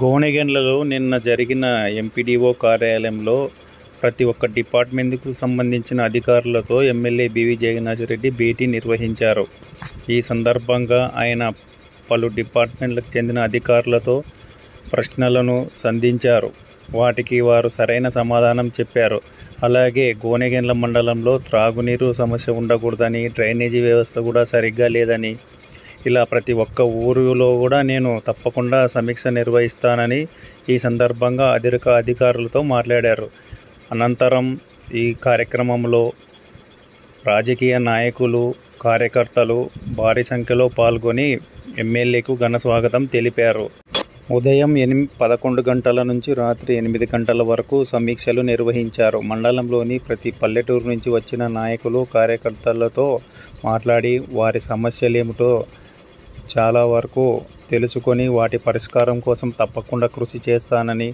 గోనెగండ్లలో నిన్న జరిగిన ఎంపీడీఓ కార్యాలయంలో ప్రతి ఒక్క డిపార్ట్మెంట్కు సంబంధించిన అధికారులతో ఎమ్మెల్యే బీవీ జగన్నాథరెడ్డి భేటీ నిర్వహించారు. ఈ సందర్భంగా ఆయన పలు డిపార్ట్మెంట్లకు చెందిన అధికారులతో ప్రశ్నలను సంధించారు. వాటికి వారు సరైన సమాధానం చెప్పారు. అలాగే గోనెగెండ్ల మండలంలో త్రాగునీరు సమస్య ఉండకూడదని, డ్రైనేజీ వ్యవస్థ కూడా సరిగ్గా లేదని, ఇలా ప్రతి ఒక్క ఊరిలో కూడా నేను తప్పకుండా సమీక్ష నిర్వహిస్తానని ఈ సందర్భంగా అధిక అధికారులతో మాట్లాడారు. అనంతరం ఈ కార్యక్రమంలో రాజకీయ నాయకులు, కార్యకర్తలు భారీ సంఖ్యలో పాల్గొని ఎమ్మెల్యేకు ఘన స్వాగతం తెలిపారు. ఉదయం ఎనిమి పదకొండు గంటల నుంచి రాత్రి ఎనిమిది గంటల వరకు సమీక్షలు నిర్వహించారు. మండలంలోని ప్రతి పల్లెటూరు నుంచి వచ్చిన నాయకులు, కార్యకర్తలతో మాట్లాడి వారి సమస్యలేమిటో చాలా వరకు తెలుసుకొని వాటి పరిష్కారం కోసం తప్పకుండా కృషి చేస్తానని,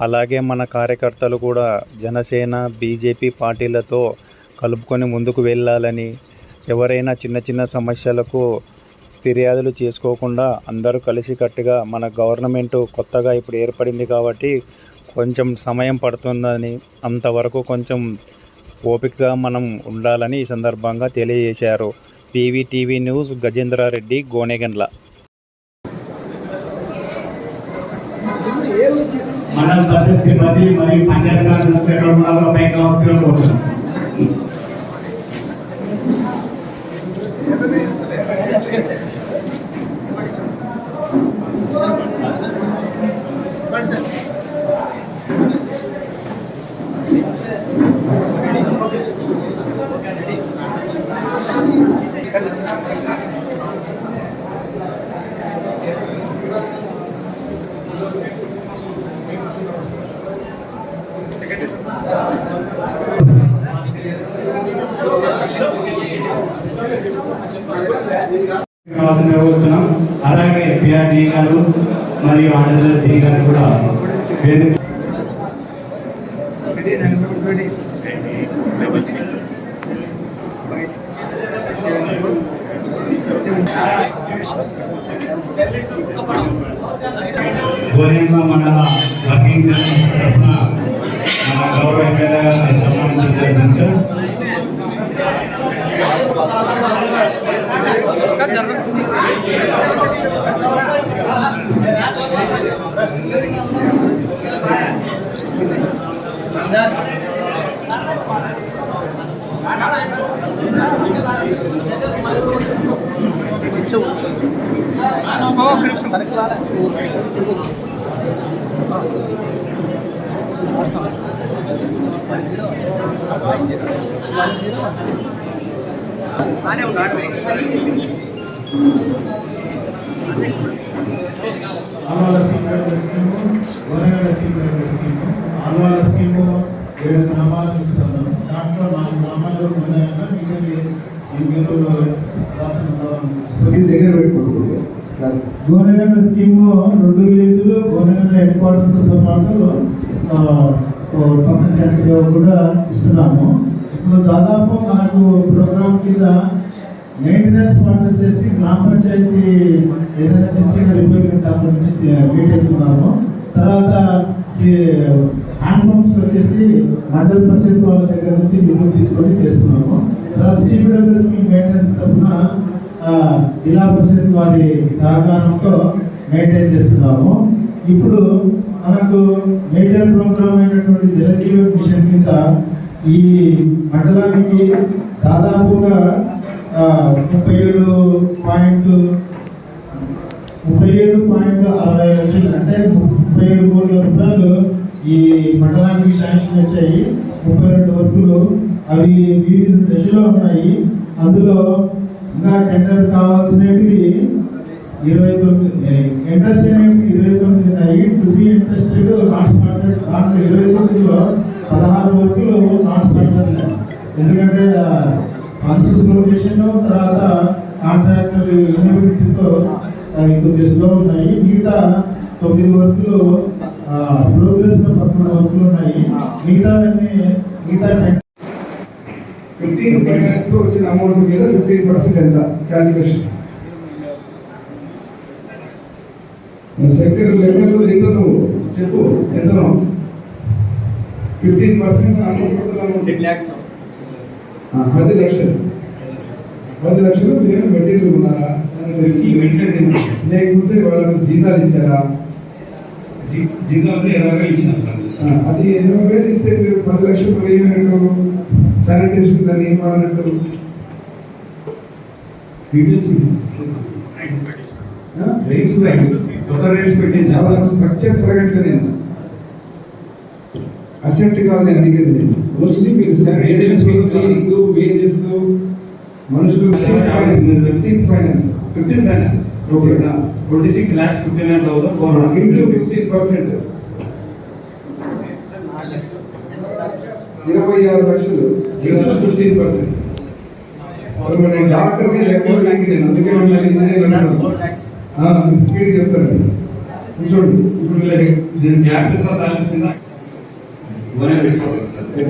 అలాగే మన కార్యకర్తలు కూడా జనసేన, బీజేపీ పార్టీలతో కలుపుకొని ముందుకు వెళ్ళాలని ఎవరైనా చిన్న చిన్న సమస్యలకు ఫిర్యాదులు చేసుకోకుండా అందరూ కలిసికట్టుగా మన గవర్నమెంట్ కొత్తగా ఇప్పుడు ఏర్పడింది కాబట్టి కొంచెం సమయం పడుతుందని, అంతవరకు కొంచెం ఓపికగా మనం ఉండాలని ఈ సందర్భంగా తెలియజేశారు. పీవీటీవీ న్యూస్ గజేంద్రారెడ్డి గోనెగండ్ల మండల పరిషత్ మరియు పంచాయతీ రాజ్ మరియు ఆనందీ గారు కూడా మండల వర్కింగ్ తరఫున మన గౌరవ ఎమ్మెల్యే గారిని సన్మానించడం Alwala scheme scheme Gonagala scheme రైతు స్కీము ఆల్వాల స్కీము ఏడు గ్రామాలు చూస్తున్నాం. దాంట్లో నాలుగు గ్రామాలు గోనగల మిగిలి ఈ మీరు దగ్గర పెట్టుకోండి. గోనగల స్కీము రెండు విలేజ్లు గోనగల హెడ్ క్వార్టర్స్తో పాటు సెంటర్లో కూడా ఇస్తున్నాము. ఇప్పుడు దాదాపు మనకు ప్రోగ్రామ్ కింద మెయింటెనెన్స్ ఫండ్ వచ్చేసి గ్రామ పంచాయతీ ఏదైనా చిన్న చిన్న రిపేర్మెంట్ దాంట్లో నుంచి మీట్ అవుతున్నాము తర్వాత హ్యాండ్ పంప్స్ వచ్చేసి మండల పరిషత్ వాళ్ళ దగ్గర నుంచి నిధులు తీసుకొని చేస్తున్నాము. తర్వాత సిబిడబ్ల్యూఎస్ మెయింటెనెన్స్ తరఫున జిల్లా పరిషత్ వారి సహకారంతో మెయింటైన్ చేస్తున్నాము. ఇప్పుడు మనకు మేజర్ ప్రోగ్రామ్ అయినటువంటి జలజీవ మిషన్ కింద ఈ మండలానికి దాదాపుగా ముప్పై ఏడు పాయింట్ ముప్పై ఏడు పాయింట్ అరవై లక్షలు అంటే ముప్పై ఏడు కోట్ల రూపాయలు ఈ మండలానికి శాంక్షన్ వచ్చాయి ముప్పై రెండు వర్కులు అవి వివిధ దశలో ఉన్నాయి. అందులో ఇంకా టెండర్ కావాల్సినవి ఇరవై తొమ్మిది ఇంట్రెస్ట్ అనేవి ఇరవై తొమ్మిది ఉన్నాయి. To be interested not started దాంట్లో ఇరవై తొమ్మిదిలో పదహారు వర్కులు నాట్ స్టార్టెడ్ ఎందుకంటే ఫండ్స్ ప్రొటేషన్ తర్వాత కాంట్రాక్టర్ కొద్దిగా స్లో ఉన్నాయి. మిగతా తొమ్మిది వర్కులు ప్రోగ్రెస్లో పదకొండు వర్కులు ఉన్నాయి. మిగతావన్నీ మిగతా ఫిఫ్టీన్ ఫైనాన్స్తో వచ్చిన అమౌంట్ మీద ఫిఫ్టీన్ పర్సెంట్ ఎంత? క్యాలిక్యులేషన్ సెక్రటరీ లెవెల్ ఎంత నువ్వు చెప్పు. ఎంతనో fifteen percent amount ten lakhs పది లక్షలు. పది లక్షలు మీరు మెటీరియల్ ఉన్నారా లేకపోతే వాళ్ళకి జీతాలు ఇచ్చారా? ఎలాగో అది ఎనభై వేలు ఇస్తే మీరు పది లక్షలు వేయనట్టు శానిటేషన్ దాన్ని ఏం వాడినట్టు? వీడియోస్ రైస్ పెట్టేసి చాలా స్ట్రక్చర్ కాదు నేను అడిగేది ఓన్లీ మీరు వేజెస్ మనుషులు fifteen finance fifteen finance okay twenty six lakhs fifty nine thousand into fifteen percent ఇరవై ఆరు లక్షలు. ఇంటూ ఫిఫ్టీన్ పర్సెంట్ అందుకే అన్నాను. ఫోర్ ల్యాక్స్ ఆ, మీకు స్పీడ్ చెప్తాను కూర్చోండి ఇప్పుడు జాగ్రత్తగా సాధిస్తుందా హెడ్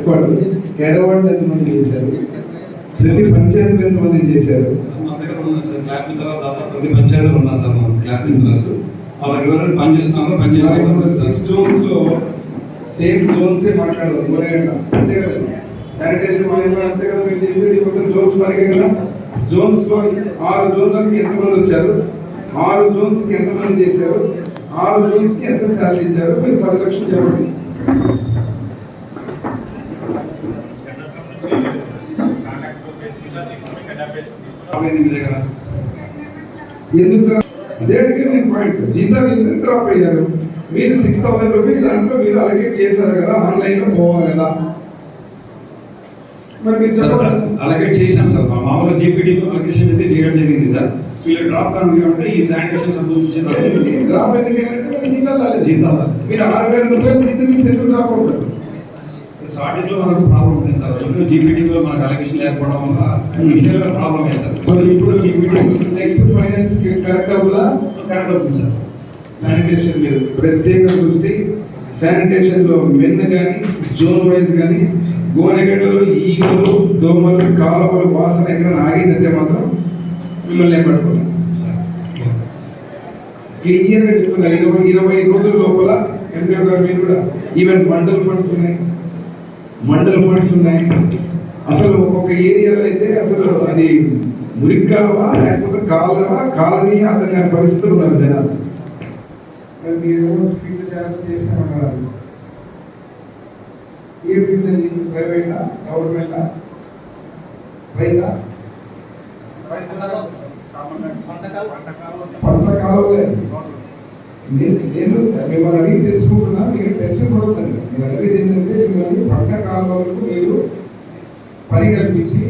క్వార్టర్ కేరవాళ్ళు ఎంతమంది చేశారు? ప్రతి పంచాయతీలు ఎంతమంది చేశారు? ప్రతి పంచాయతీలు ఉన్నారు సార్ మా క్లాపింగ్ క్లాస్ ఎవరైనా పని చేస్తున్నామో పని సిక్స్ జోన్స్లో సేమ్ జోన్స్ మాట్లాడదు గోరేగంట అంతే కదా? శానిటేషన్ వాళ్ళు అంతే కదా మీరు చేసేది? మొత్తం జోన్స్ కదా? జోన్స్లో ఆరు జోన్లకి ఎంతమంది వచ్చారు? ఆరు జోన్స్కి ఎంతమంది చేశారు? ఆరు జోన్స్కి ఎంత శాలరీ ఇచ్చారు? మీరు పది లక్షలు చెప్పండి మీ దగ్గర ఎందుకు? దేనికి నేను పాయింట్ జీతాలు ఎందుకు డ్రాప్ అయ్యారు? మీరు సిక్స్ థౌసండ్ రూపీస్ దాంట్లో మీరు అలకేట్ చేశారు కదా ఆన్లైన్లో పోవాలి కదా. అలకేట్ చేశాం సార్. మా మామూలు జీపీటీ అలకేషన్ అయితే చేయడం జరిగింది సార్. వీళ్ళు డ్రాప్ కానీ ఉంటే ఈ శానిటేషన్ సంబంధించిన డ్రాప్ ఎందుకంటే జీతాలు. మీరు ఆరు వేల రూపాయలు జీతం ఇస్తే డ్రాప్ అవుతారు స్టార్టింగ్లో మనకు ప్రాబ్లం ఉంది సార్. రెండు జీపీటీలో మనకు అలకేషన్ లేకపోవడం వల్ల ఇనిషియల్గా ప్రాబ్లం అయింది సార్. సో ఇప్పుడు జీపీటీ నెక్స్ట్ ఫైనాన్స్ కరెక్ట్ అవుతుందా కరెక్ట్ అవుతుంది సార్. శానిటేషన్ మీద. ప్రత్యేక దృష్టి శానిటేషన్లో మెన్ కానీ జోన్ వైజ్ కానీ గోనెగడ్డలు ఈగలు దోమలు కాలువలు వాసన ఎక్కడ ఆగిందంటే మాత్రం మిమ్మల్ని ఏం పట్టుకోలేదు క్లియర్గా చెప్తున్నారు ఇరవై ఇరవై రోజుల లోపల ఎంపీఓ గారు మీరు కూడా ఈవెన్ మండల్ ఫండ్స్ ఉన్నాయి. మండల పాయింట్స్ ఉన్నాయి. అసలు ఒక్కొక్క ఏరియాలో అయితే అసలు అది మురికి కావా లేకపోతే కాలవా కాలనీ అర్థం కాని పరిస్థితులు ఉన్నారు జనాలు. మీరు ఫీల్డ్ ఛార్జ్ చేసినామన్నారు ఏ ఫీల్డ్ అది? ప్రైవేటా? గవర్నమెంటా? రైతా? పంట కాలువలే. నేను మిమ్మల్ని అడిగి తెలుసుకుంటున్నా మీరు టెన్షన్ పడుతుంది మీరు అడిగేది ఏంటంటే మిమ్మల్ని పంట కాలువలకు మీరు పని కల్పించి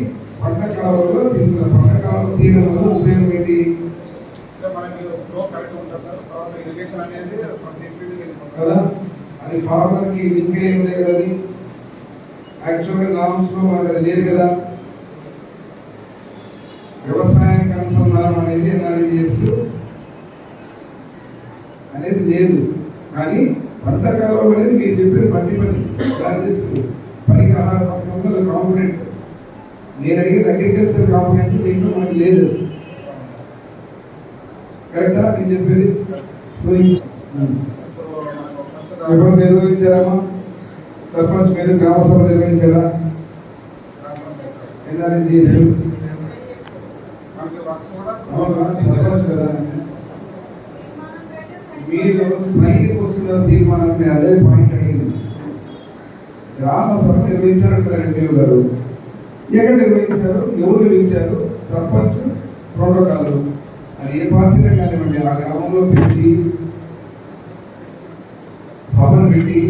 పంట కాలువలో తీస్తున్నారు పంట కాలువ తీయడం వల్ల ఉపయోగం ఏంటి? మనకి ఫ్లో కరెక్ట్ ఉంటుంది సార్. తర్వాత ఇరిగేషన్ అనేది ప్రతి కదా? అది ఫార్మర్కి లింక్ అయి ఉంది కదా అది? యాక్చువల్గా లేదు కదా? వ్యవసాయానికి అనుసంధానం అనేది ఎన్ఆర్ఈఎస్ అనేది లేదు. కానీ పంట కాలం అనేది మీరు చెప్పిన పట్టి పని చార్జెస్ పనికి ఆహార పథకంలో కాంపొనెంట్ నేను అడిగిన అగ్రికల్చర్ కాంపొనెంట్ దీంట్లో మనకి లేదు. కరెక్టా నేను చెప్పేది? ఎప్పుడు నిర్వహించారమ్మా? సర్పంచ్ మీరు గ్రామ సభ నిర్వహించారా? మనకి వర్క్స్ కూడా సర్పంచ్ కదా? మీరు సైన్కి వస్తున్న తీర్మానం అదే పాయింట్ అడిగింది గ్రామ సభ నిర్వహించారంటారు ఎన్టీఓ గారు. ఎక్కడ నిర్వహించారు? ఎవరు నిర్వహించారు? సర్పంచ్ ప్రోటోకాల్. అది ఏ పార్టీలో కానివ్వండి ఆ గ్రామంలో పిలిచి సభను పెట్టి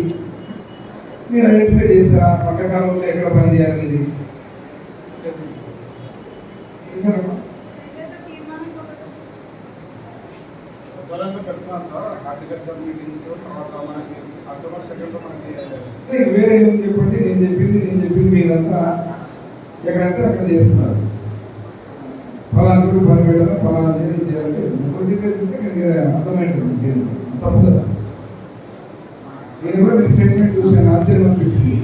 మీరు ఐడెంటిఫై చేస్తారా పక్క కాలంలో ఎక్కడ పనిచేయాలి చేయాలి చేశారమ్మా త్వరలో పెడుతున్నాం సార్ హార్టికల్చర్ మీటింగ్స్ తర్వాత మనకి అక్టోబర్ సెకండ్లో మనకి వేరే ఏం చెప్పండి? నేను చెప్పింది నేను చెప్పింది మీరంతా ఎక్కడంటే అక్కడ చేస్తున్నారు. ఫలాంటి పని పెట్టాలి ఫలానా చేయాలి చేయాలంటే కొద్ది చేస్తుంటే అర్థమైంటుంది నేను తప్పు కదా. నేను కూడా మీ స్టేట్మెంట్ చూసాను ఆశ్చర్యం అనిపించింది.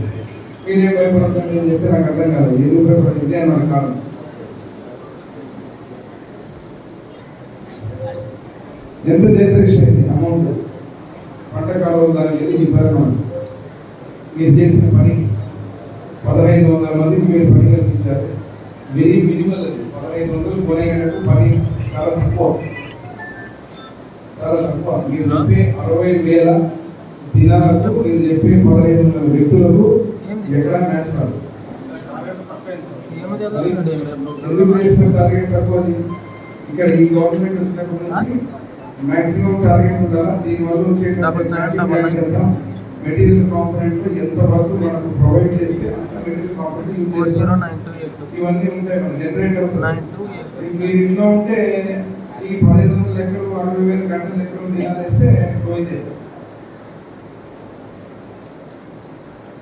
మీరేం భయపడతాను నేను చెప్తే నాకు అర్థం కాదు ఎందుకు భయపడింది ఇదే అన్నాను కాదు ఎంత జనరేషన్ అయింది అమౌంట్ పంట కాలువలు దాని చేసి ఈసారి మనం మీరు చేసిన పని పదహైదు వందల మందికి మీరు పని కల్పించారు. వెరీ మినిమల్ అది. పదహైదు వందలు కొనేటట్టు పని చాలా తక్కువ. చాలా తక్కువ. మీరు చెప్పే అరవై వేల దినాలకు మీరు చెప్పే పదహైదు వందల వ్యక్తులకు ఎక్కడ మ్యాచ్ కాదు. ఎందుకు చేసిన టార్గెట్ తక్కువది ఇక్కడ ఈ గవర్నమెంట్ వచ్చినప్పటి నుంచి మాక్సిమం టార్గెట్ ఉండాలా? దీని వల్ల వచ్చే మెటీరియల్ కాంపోనెంట్ ఎంత వరకు మనకు ప్రొవైడ్ చేస్తే అంత మెటీరియల్ కాంపోనెంట్ యూజ్ చేస్తాం. ఇవన్నీ ఉంటాయి మన. జనరేటర్ మీరు ఇంట్లో ఉంటే ఈ పదిహేను వందల లెక్కలు అరవై వేల గంటల లెక్కలు దినాలేస్తే పోయింది